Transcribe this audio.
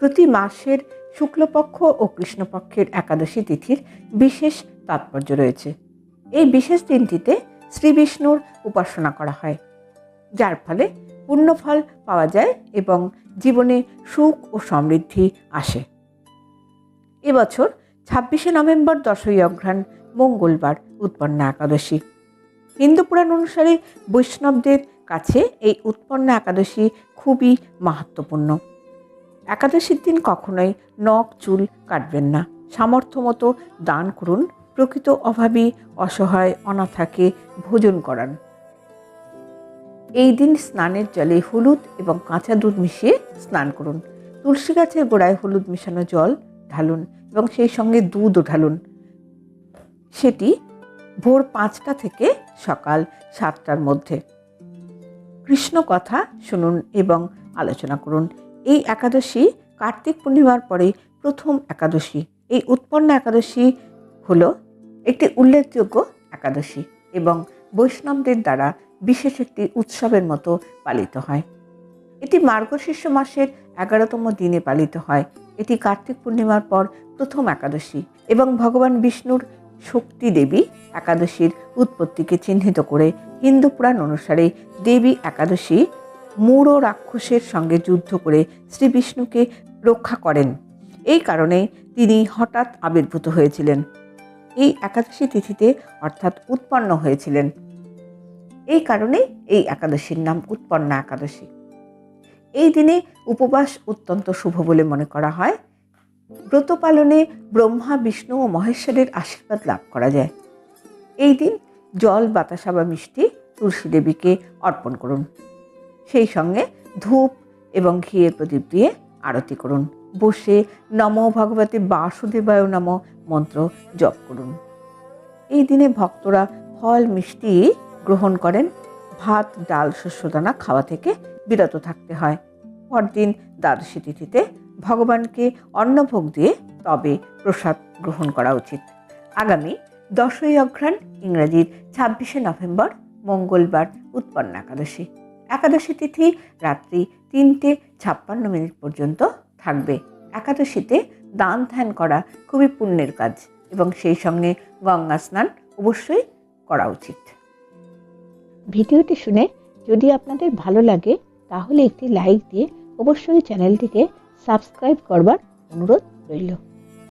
প্রতি মাসের শুক্লপক্ষ ও কৃষ্ণপক্ষের একাদশী তিথির বিশেষ তাৎপর্য রয়েছে। এই বিশেষ দিনটিতে শ্রী বিষ্ণুর উপাসনা করা হয়। যার ফলে পুণ্যফল পাওয়া যায় এবং জীবনে সুখ ও সমৃদ্ধি আসে। এবছর ছাব্বিশে নভেম্বর দশই অঘ্রাণ মঙ্গলবার উৎপন্ন একাদশী। হিন্দু পুরাণ অনুসারে বৈষ্ণবদের কাছে এই উৎপন্ন একাদশী খুবই মাহাত্মপূর্ণ। একাদশীর দিন কখনোই নখ, চুল কাটবেন না। সামর্থ্য মতো দান করুন। প্রকৃত অভাবী, অসহায়, অনাথাকে ভোজন করান। এই দিন স্নানের জলে হলুদ এবং কাঁচা দুধ মিশিয়ে স্নান করুন। তুলসী গাছের গোড়ায় হলুদ মেশানো জল ঢালুন এবং সেই সঙ্গে দুধও ঢালুন। সেটি ভোর পাঁচটা থেকে সকাল সাতটার মধ্যে। কৃষ্ণ কথা শুনুন এবং আলোচনা করুন। এই একাদশী কার্তিক পূর্ণিমার পরে প্রথম একাদশী। এই উৎপন্ন একাদশী হল একটি উল্লেখযোগ্য একাদশী এবং বৈষ্ণবদের দ্বারা বিশেষ একটি উৎসবের মতো পালিত হয়। এটি মার্গশীর্ষ মাসের এগারোতম দিনে পালিত হয়। এটি কার্তিক পূর্ণিমার পর প্রথম একাদশী এবং ভগবান বিষ্ণুর শক্তি দেবী একাদশীর উৎপত্তিকে চিহ্নিত করে হিন্দু পুরাণ অনুসারে দেবী একাদশী মূঢ় রাক্ষসের সঙ্গে যুদ্ধ করে শ্রী বিষ্ণুকে রক্ষা করেন। এই কারণে তিনি হঠাৎ আবির্ভূত হয়েছিলেন। এই একাদশী তিথিতে অর্থাৎ উৎপন্ন হয়েছিলেন। এই কারণে এই একাদশীর নাম উৎপন্না একাদশী। এই দিনে উপবাস অত্যন্ত শুভ বলে মনে করা হয়। ব্রত পালনে ব্রহ্মা, বিষ্ণু ও মহেশ্বরের আশীর্বাদ লাভ করা যায়। এই দিন জল, বাতাসা বা মিষ্টি তুলসী দেবীকে অর্পণ করুন। সেই সঙ্গে ধূপ এবং ঘিয়ের প্রদীপ দিয়ে আরতি করুন। বসে নম ভগবতী বাসুদেবায় নম মন্ত্র জপ করুন। এই দিনে ভক্তরা ফল, মিষ্টি গ্রহণ করেন। ভাত, ডাল, শস্যদানা খাওয়া থেকে বিরত থাকতে হয়। পরদিন দ্বাদশী তিথিতে ভগবানকে অন্নভোগ দিয়ে তবে প্রসাদ গ্রহণ করা উচিত। আগামী দশই অঘ্রাণ ইংরাজির ছাব্বিশে নভেম্বর মঙ্গলবার উৎপন্ন একাদশী। একাদশী তিথি রাত্রি তিনটে ছাপ্পান্ন মিনিট পর্যন্ত থাকবে। একাদশীতে দান ধ্যান করা খুবই পুণ্যের কাজ এবং সেই সঙ্গে গঙ্গা স্নান অবশ্যই করা উচিত। ভিডিওটি শুনে যদি আপনাদের ভালো লাগে, তাহলে একটি লাইক দিয়ে অবশ্যই চ্যানেলটিকে সাবস্ক্রাইব করবার অনুরোধ রইল।